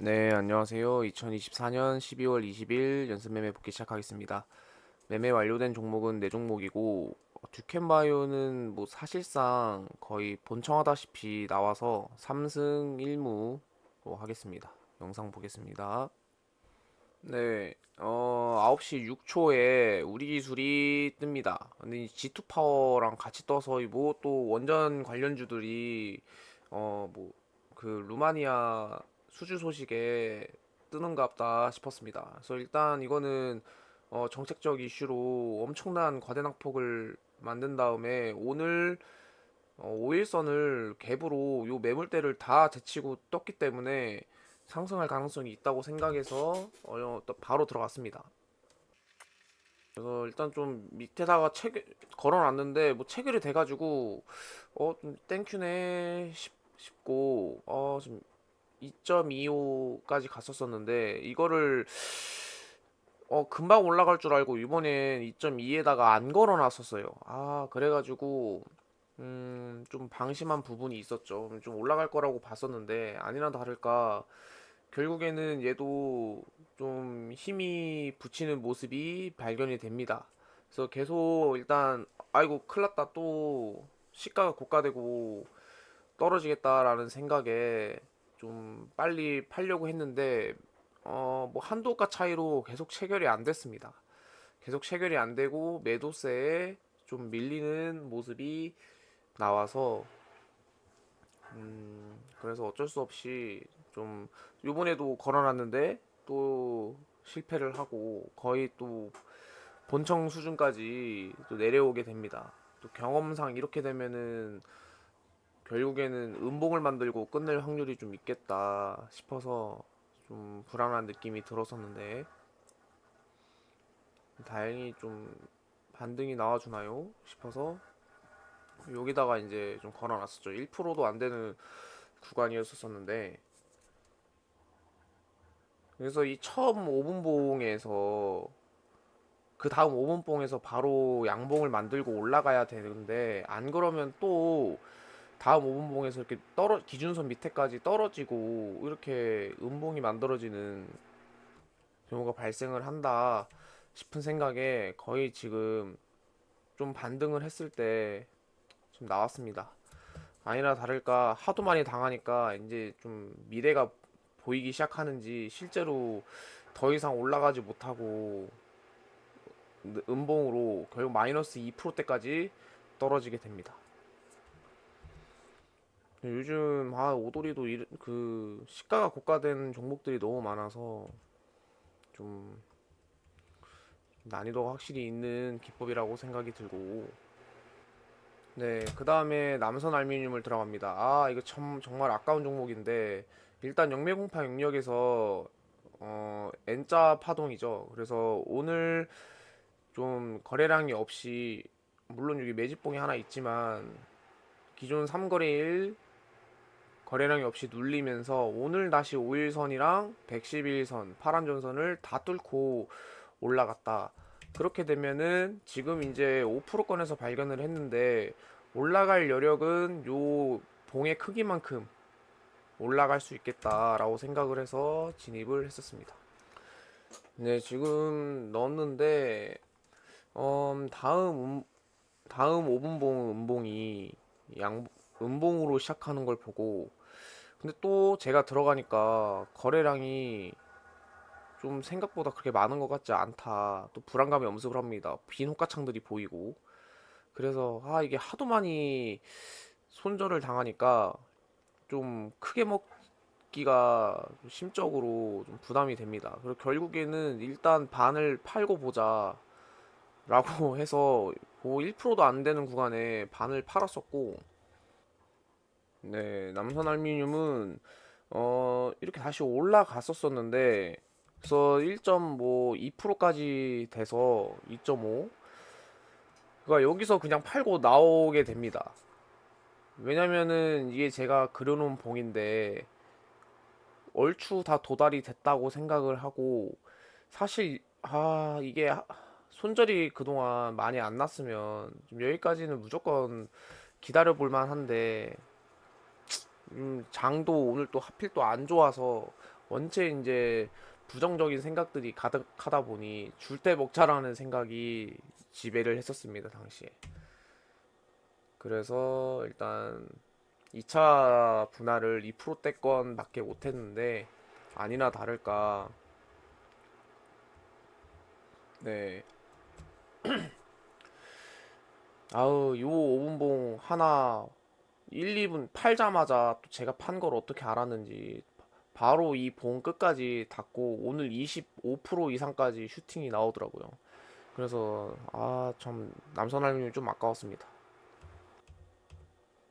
네, 안녕하세요. 2024년 12월 20일 연습 매매 복귀 시작하겠습니다. 매매 완료된 종목은 4종목이고, 듀캔바이오는 뭐 사실상 거의 본청하다시피 나와서 3승 1무로 하겠습니다. 영상 보겠습니다. 네, 어, 9시 6초에 우리 기술이 뜹니다. 근데 이 G2 파워랑 같이 떠서 뭐 또 원전 관련주들이 어, 뭐 그 루마니아 수주 소식에 뜨는갑다 싶었습니다. 그래서 일단 이거는 어, 정책적 이슈로 엄청난 과대낙폭을 만든 다음에 오늘 어, 5일선을 갭으로 요 매물대를 다 제치고 떴기 때문에 상승할 가능성이 있다고 생각해서 어, 또 바로 들어갔습니다. 그래서 일단 좀 밑에다가 체 걸어놨는데 뭐 체결이 돼가지고 어 좀 땡큐네 싶, 싶고 어좀 2.25까지 갔었었는데 이거를 어 금방 올라갈 줄 알고 이번엔 2.2에다가 안 걸어놨었어요. 아 그래가지고 음 좀 방심한 부분이 있었죠. 좀 올라갈 거라고 봤었는데 아니나 다를까 결국에는 얘도 좀 힘이 붙이는 모습이 발견이 됩니다. 그래서 계속 일단 아이고 큰일 났다 또 시가가 고가되고 떨어지겠다라는 생각에 좀 빨리 팔려고 했는데 어 뭐 한도가 차이로 계속 체결이 안 됐습니다. 계속 체결이 안 되고 매도세에 좀 밀리는 모습이 나와서 음 그래서 어쩔 수 없이 좀 요번에도 걸어놨는데 또 실패를 하고 거의 또 본청 수준까지 또 내려오게 됩니다. 또 경험상 이렇게 되면은 결국에는 음봉을 만들고 끝낼 확률이 좀 있겠다 싶어서 좀 불안한 느낌이 들었었는데 다행히 좀 반등이 나와주나요 싶어서 여기다가 이제 좀 걸어놨었죠. 1%도 안 되는 구간이었었는데 그래서 이 처음 5분봉에서 그 다음 5분봉에서 바로 양봉을 만들고 올라가야 되는데 안 그러면 또 다음 5분봉에서 이렇게 떨어 기준선 밑에까지 떨어지고 이렇게 음봉이 만들어지는 경우가 발생을 한다 싶은 생각에 거의 지금 좀 반등을 했을 때 좀 나왔습니다. 아니나 다를까 하도 많이 당하니까 이제 좀 미래가 보이기 시작하는지 실제로 더 이상 올라가지 못하고 음봉으로 결국 마이너스 2%대까지 떨어지게 됩니다. 요즘 아 오돌이도 이- 그 시가가 고가된 종목들이 너무 많아서 좀 난이도가 확실히 있는 기법이라고 생각이 들고 네, 그 다음에 남선 알루미늄을 들어갑니다. 아, 이거 참 정말 아까운 종목인데 일단 영매공파 영역에서 어 N자 파동이죠. 그래서 오늘 좀 거래량이 없이 물론 여기 매집봉이 하나 있지만 기존 3거래일 거래량이 없이 눌리면서 오늘 다시 5일선이랑 111선 파란 전선을 다 뚫고 올라갔다. 그렇게 되면은 지금 이제 5%권에서 발견을 했는데 올라갈 여력은 요 봉의 크기만큼 올라갈 수 있겠다라고 생각을 해서 진입을 했었습니다. 네, 지금 넣었는데 음, 다음 음, 다음 5분봉 음봉이 양 음봉으로 시작하는 걸 보고 근데 또 제가 들어가니까 거래량이 좀 생각보다 그렇게 많은 것 같지 않다. 또 불안감이 엄습을 합니다. 빈 호가창들이 보이고. 그래서 아 이게 하도 많이 손절을 당하니까 좀 크게 먹기가 심적으로 좀 부담이 됩니다. 그리고 결국에는 일단 반을 팔고 보자 라고 해서 뭐 1%도 안 되는 구간에 반을 팔았었고 네, 남선 알루미늄은 어 이렇게 다시 올라갔었었는데 그래서 1.2%까지 돼서 2.5 그러니까 여기서 그냥 팔고 나오게 됩니다. 왜냐면은 이게 제가 그려놓은 봉인데 얼추 다 도달이 됐다고 생각을 하고 사실 아 이게 손절이 그동안 많이 안 났으면 좀 여기까지는 무조건 기다려 볼 만 한데 음, 장도 오늘 또 하필 또 안 좋아서 원체 이제 부정적인 생각들이 가득하다 보니 줄 때 먹자라는 생각이 지배를 했었습니다, 당시에. 그래서 일단 2차 분할을 2%대권 밖에 못했는데 아니나 다를까 네 아우 요 5분봉 하나 1, 2분 팔자마자 또 제가 판 걸 어떻게 알았는지 바로 이 봉 끝까지 닫고 오늘 25% 이상까지 슈팅이 나오더라고요. 그래서 아 참 남선알림이 좀 아까웠습니다.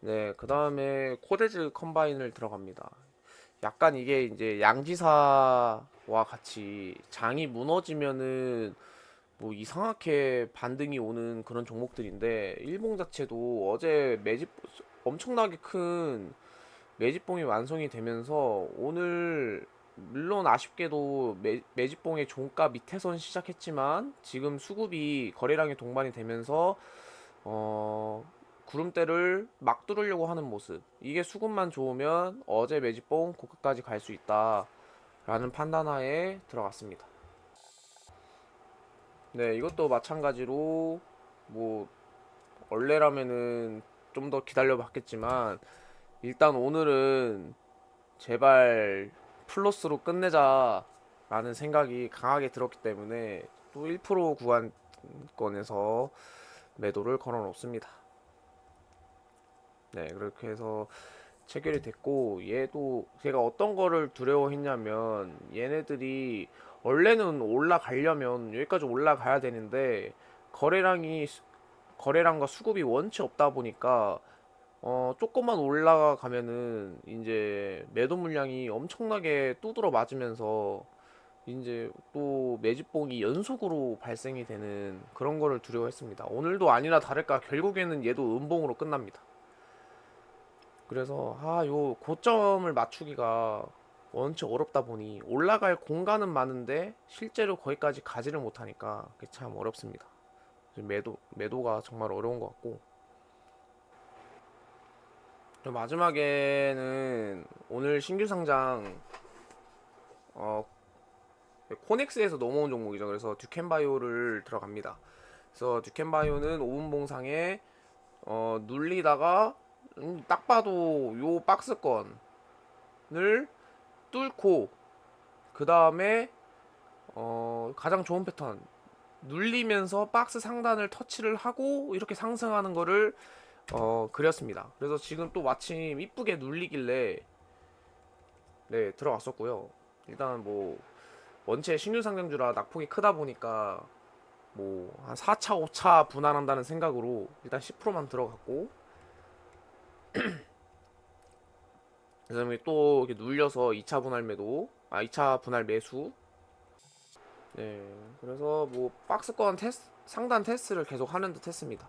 네, 그 다음에 코데즈 컴바인을 들어갑니다. 약간 이게 이제 양지사와 같이 장이 무너지면은 뭐 이상하게 반등이 오는 그런 종목들인데 일봉 자체도 어제 매집 엄청나게 큰 매집봉이 완성이 되면서 오늘 물론 아쉽게도 매, 매집봉의 종가 밑에선 시작했지만 지금 수급이 거래량에 동반이 되면서 어 구름대를 막 뚫으려고 하는 모습 이게 수급만 좋으면 어제 매집봉 고가까지 갈 수 있다 라는 판단하에 들어갔습니다. 네, 이것도 마찬가지로 뭐 원래라면은 좀 더 기다려 봤겠지만 일단 오늘은 제발 플러스로 끝내자라는 생각이 강하게 들었기 때문에 또 1% 구간권에서 매도를 걸어 놓습니다. 네, 그렇게 해서 체결이 됐고 얘도 제가 어떤 거를 두려워했냐면 얘네들이 원래는 올라가려면 여기까지 올라가야 되는데 거래량이 거래량과 수급이 원체 없다 보니까 어 조금만 올라가면은 이제 매도 물량이 엄청나게 두드러 맞으면서 이제 또 매집봉이 연속으로 발생이 되는 그런 거를 두려워했습니다. 오늘도 아니나 다를까 결국에는 얘도 음봉으로 끝납니다. 그래서 아 요 고점을 맞추기가 원체 어렵다 보니 올라갈 공간은 많은데 실제로 거기까지 가지를 못하니까 참 어렵습니다. 매도 매도가 정말 어려운 것 같고 또 마지막에는 오늘 신규 상장 어 코넥스에서 넘어온 종목이죠. 그래서 듀켄바이오를 들어갑니다. 그래서 듀켄바이오는 5분 봉상에 어 눌리다가 음, 딱 봐도 요 박스권을 뚫고 그 다음에 어 가장 좋은 패턴 눌리면서 박스 상단을 터치를 하고 이렇게 상승하는 거를 어 그렸습니다. 그래서 지금 또 마침 이쁘게 눌리길래 네 들어갔었고요. 일단 뭐 원체 신규 상장주라 낙폭이 크다 보니까 뭐 한 4차 5차 분할한다는 생각으로 일단 10%만 들어갔고 그다음에 또 이렇게 눌려서 2차 분할 매도, 아 2차 분할 매수. 네, 그래서 뭐 박스권 테스 상단 테스트를 계속 하는 듯 했습니다.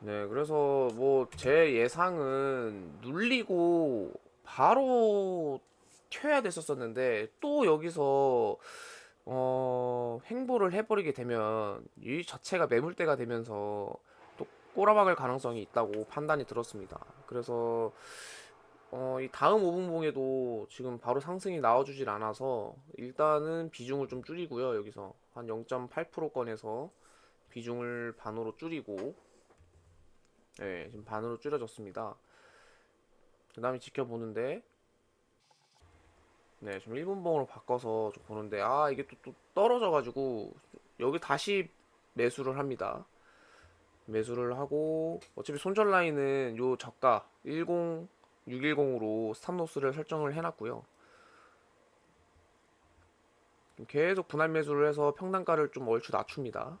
네, 그래서 뭐 제 예상은 눌리고 바로 튀어야 됐었었는데 또 여기서 어 행보를 해버리게 되면 이 자체가 매물대가 되면서 꼬라박을 가능성이 있다고 판단이 들었습니다. 그래서 어, 이 다음 5분봉에도 지금 바로 상승이 나와주질 않아서 일단은 비중을 좀 줄이고요. 여기서 한 0.8%권에서 비중을 반으로 줄이고 네, 지금 반으로 줄여졌습니다. 그 다음에 지켜보는데 네, 좀 1분봉으로 바꿔서 좀 보는데 아 이게 또, 또 떨어져가지고 여기 다시 매수를 합니다. 매수를 하고 어차피 손절 라인은 요 저가 10 610으로 스탑로스를 설정을 해놨고요. 계속 분할 매수를 해서 평단가를 좀 얼추 낮춥니다.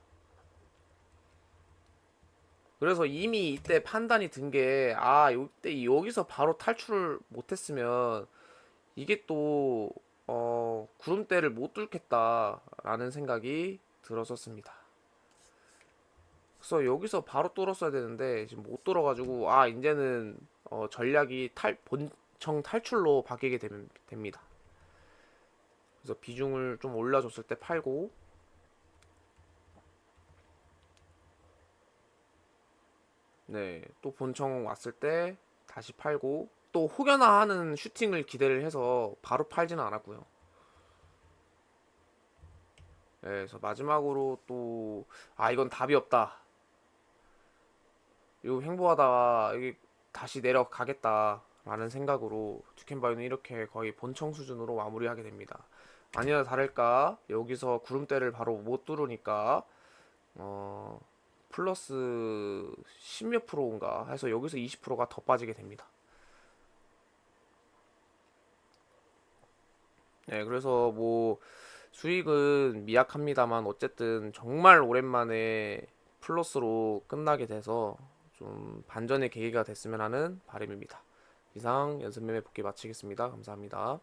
그래서 이미 이때 판단이 든 게, 아, 이때 여기서 바로 탈출을 못했으면, 이게 또, 어, 구름대를 못 뚫겠다라는 생각이 들었었습니다. 그래서 여기서 바로 뚫었어야 되는데 지금 못 뚫어가지고 아 이제는 어, 전략이 탈 본청 탈출로 바뀌게 되면 됩니다. 그래서 비중을 좀 올려줬을 때 팔고 네 또 본청 왔을 때 다시 팔고 또 혹여나 하는 슈팅을 기대를 해서 바로 팔지는 않았고요. 네, 그래서 마지막으로 또 아 이건 답이 없다. 이거 횡보하다가 여기 다시 내려가겠다라는 생각으로 듀켄바이는 이렇게 거의 본청 수준으로 마무리하게 됩니다. 아니나 다를까 여기서 구름대를 바로 못 뚫으니까 어 플러스 10몇 프로인가 해서 여기서 20%가 더 빠지게 됩니다. 네, 그래서 뭐 수익은 미약합니다만 어쨌든 정말 오랜만에 플러스로 끝나게 돼서 좀 반전의 계기가 됐으면 하는 바람입니다. 이상 연습 매매 복귀 마치겠습니다. 감사합니다.